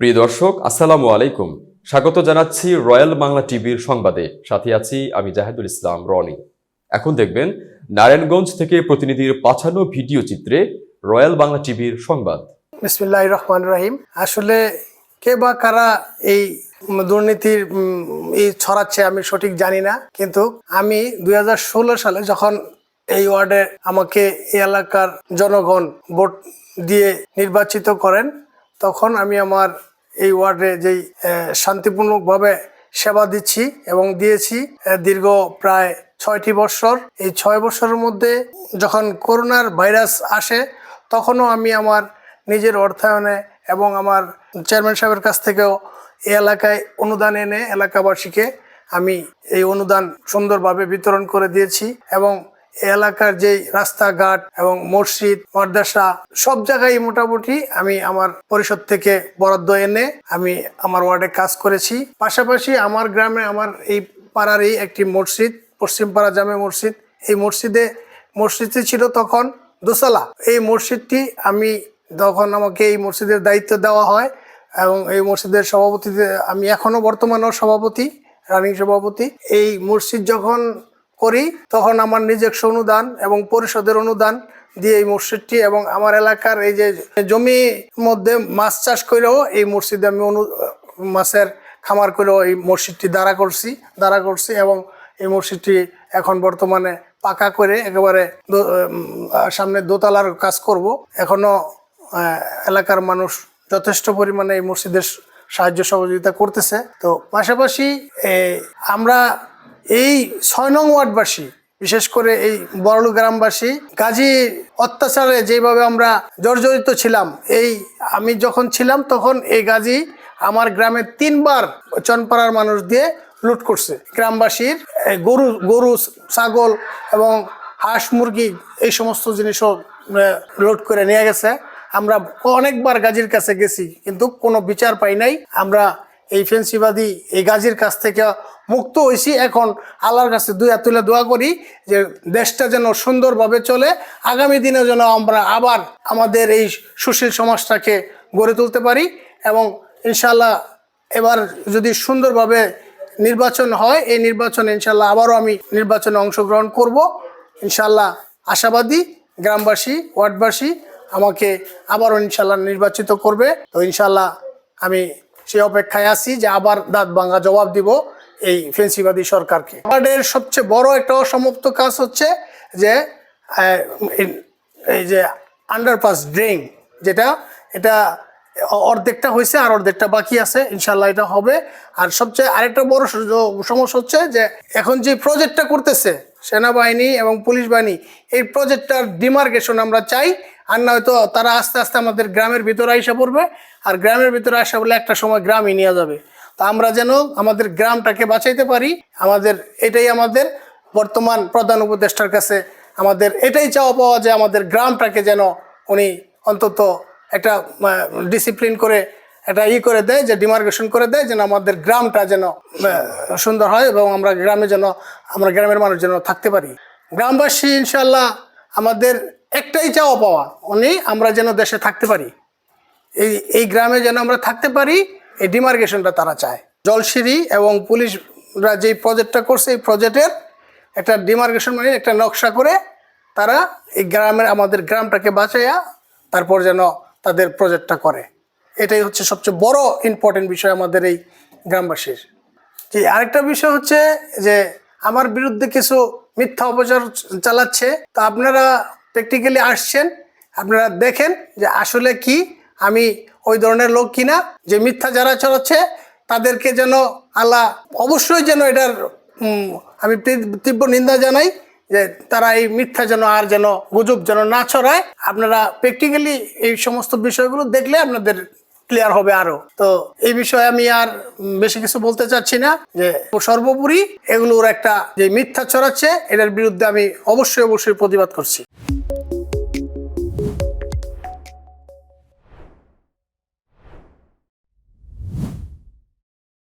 প্রিয় দর্শক, আসসালামু আলাইকুম। স্বাগত জানাচ্ছি রয়্যাল বাংলা টিভির সংবাদে। সাথে আছি আমি জাহেদুল ইসলাম, রনি। এখন দেখবেন, নারায়ণগঞ্জ থেকে প্রতিনিধির পাঠানো ভিডিও চিত্রে রয়্যাল বাংলা টিভির সংবাদ। বিসমিল্লাহ রহমান রহিম। আসলে কে বা কারা এই দুর্নীতির এই ছড়াচ্ছে আমি সঠিক জানি না। কিন্তু আমি দুই হাজার ষোলো সালে যখন এই ওয়ার্ডে আমাকে এই এলাকার জনগণ ভোট দিয়ে নির্বাচিত করেন তখন আমি আমার এই ওয়ার্ডে যেই আহ, শান্তিপূর্ণভাবে সেবা দিচ্ছি এবং দিয়েছি দীর্ঘ প্রায় ছয়টি বছর। এই ছয় বছরের মধ্যে যখন করোনার ভাইরাস আসে তখনও আমি আমার নিজের অর্থায়নে এবং আমার চেয়ারম্যান সাহেবের কাছ থেকেও এই এলাকায় অনুদান এনে এলাকাবাসীকে আমি এই অনুদান সুন্দরভাবে বিতরণ করে দিয়েছি এবং এলাকার যেই রাস্তাঘাট এবং মসজিদ, মাদ্রাসা, সব জায়গায় মোটামুটি আমি আমার পরিষদ থেকে বরাদ্দ এনে আমি আমার ওয়ার্ডে কাজ করেছি। পাশাপাশি আমার গ্রামে, আমার এই পাড়ারই একটি মসজিদ পশ্চিমপাড়া জামে মসজিদ। এই মসজিদে, মসজিদটি ছিল তখন দোসালা এই মসজিদটি আমি তখন আমাকে এই মসজিদের দায়িত্ব দেওয়া হয় এবং এই মসজিদের সভাপতিতে আমি এখনও বর্তমানেও সভাপতি, রানিং সভাপতি। এই মসজিদ যখন করি তখন আমার নিজস্ব অনুদান এবং পরিষদের অনুদান দিয়ে এই মসজিদটি এবং আমার এলাকার এই যে জমি মধ্যে মাছ চাষ করেও এই মসজিদে আমি অনু মাছের খামার করেও এই মসজিদটি দাঁড়া করছি দাঁড়া করছি এবং এই মসজিদটি এখন বর্তমানে পাকা করে একেবারে সামনে দোতলার কাজ করব। এখনও আহ, এলাকার মানুষ যথেষ্ট পরিমাণে এই মসজিদের সাহায্য সহযোগিতা করতেছে। তো পাশাপাশি আমরা এই ছয় নং ওয়ার্ডবাসী, বিশেষ করে এই বড়লু গ্রামবাসী গাজী অত্যাচারে যেভাবে আমরা জর্জরিত ছিলাম, এই আমি যখন ছিলাম তখন এই গাজী আমার গ্রামে তিনবার চনপাড়ার মানুষ দিয়ে লুট করছে। গ্রামবাসীর গরু গরু, ছাগল এবং হাঁস, মুরগি এই সমস্ত জিনিসও লুট করে নিয়ে গেছে। আমরা অনেকবার গাজীর কাছে গেছি, কিন্তু কোনো বিচার পাই নাই। আমরা এই ফেন্সিবাদী এই গাজীর কাছ থেকে মুক্ত হয়েছি এখন আল্লাহর কাছে হাত তুলে দোয়া করি যে দেশটা যেন সুন্দরভাবে চলে। আগামী দিনে যেন আমরা আবার আমাদের এই সুশীল সমাজটাকে গড়ে তুলতে পারি এবং ইনশাল্লাহ এবার যদি সুন্দরভাবে নির্বাচন হয়, এই নির্বাচনে ইনশাল্লাহ আবারও আমি নির্বাচনে অংশগ্রহণ করব। ইনশাল্লাহ আশাবাদী গ্রামবাসী, ওয়ার্ডবাসী আমাকে আবারও ইনশাল্লাহ নির্বাচিত করবে। তো ইনশাল্লাহ আমি সেই অপেক্ষায় আছি যে আবার দাঁত ভাঙা জবাব দিব। এই ফেন্সিবাদী সরকারকে। ওয়ার্ডের সবচেয়ে বড় একটা অসমাপ্ত কাজ হচ্ছে যে এই- যে আন্ডারপাস ড্রেন যেটা, এটা অর্ধেকটা হয়েছে আর অর্ধেকটা বাকি আছে ইনশাল্লাহ এটা হবে। আর সবচেয়ে আরেকটা বড় সমস্যা হচ্ছে যে, এখন যে প্রজেক্টটা করতেছে সেনাবাহিনী এবং পুলিশ বাহিনী, এই প্রজেক্টটার ডিমার্কেশন আমরা চাই, আর নয়তো তারা আস্তে আস্তে আমাদের গ্রামের ভিতরে আইসা পড়বে, আর গ্রামের ভিতরে আসা বলে একটা সময় গ্রামই নিয়ে যাবে। তো আমরা যেন আমাদের গ্রামটাকে বাঁচাইতে পারি। আমাদের এটাই আমাদের বর্তমান প্রধান উপদেষ্টার কাছে আমাদের এটাই চাওয়া পাওয়া যে আমাদের গ্রামটাকে যেন উনি অন্তত একটা ডিসিপ্লিন করে, একটা ই করে দেয়, যে ডিমার্কেশন করে দেয়, যেন আমাদের গ্রামটা যেন সুন্দর হয় এবং আমরা গ্রামে যেন, আমরা গ্রামের মানুষ যেন থাকতে পারি। গ্রামবাসী ইনশাল্লাহ আমাদের একটাই চাওয়া পাওয়া, উনি আমরা যেন দেশে থাকতে পারি। এই এই গ্রামে যেন আমরা থাকতে পারি এই ডিমার্কেশনটা তারা চায়। জলসিঁড়ি এবং পুলিশরা যেই প্রজেক্টটা করছে, এই প্রজেক্টের একটা ডিমার্কেশন মানে একটা নকশা করে তারা এই গ্রামের, আমাদের গ্রামটাকে বাঁচাইয়া তারপর যেন তাদের প্রজেক্টটা করে। এটাই হচ্ছে সবচেয়ে বড় ইম্পর্টেন্ট বিষয় আমাদের এই গ্রামবাসীর। যে আরেকটা বিষয় হচ্ছে যে আমার বিরুদ্ধে কিছু মিথ্যা অপচার চালাচ্ছে। তো আপনারা প্র্যাকটিক্যালি আসছেন, আপনারা দেখেন যে আসলে কি আমি ওই ধরনের লোক কিনা, যে মিথ্যা যারা চালাচ্ছে তাদেরকে যেন আল্লাহ অবশ্যই যেন এটার আমি তীব্র নিন্দা জানাই যে তারা এই মিথ্যা যেন আর যেন গুজব যেন না ছড়ায়। আপনারা প্র্যাকটিক্যালি এই সমস্ত বিষয়গুলো দেখলে আপনাদের ক্লিয়ার হবে আরও। তো এই বিষয়ে আমি আর বেশি কিছু বলতে চাচ্ছি না, যে সর্বোপরি এগুলোর একটা যে মিথ্যা ছড়াচ্ছে, এটার বিরুদ্ধে আমি অবশ্যই অবশ্যই প্রতিবাদ করছি।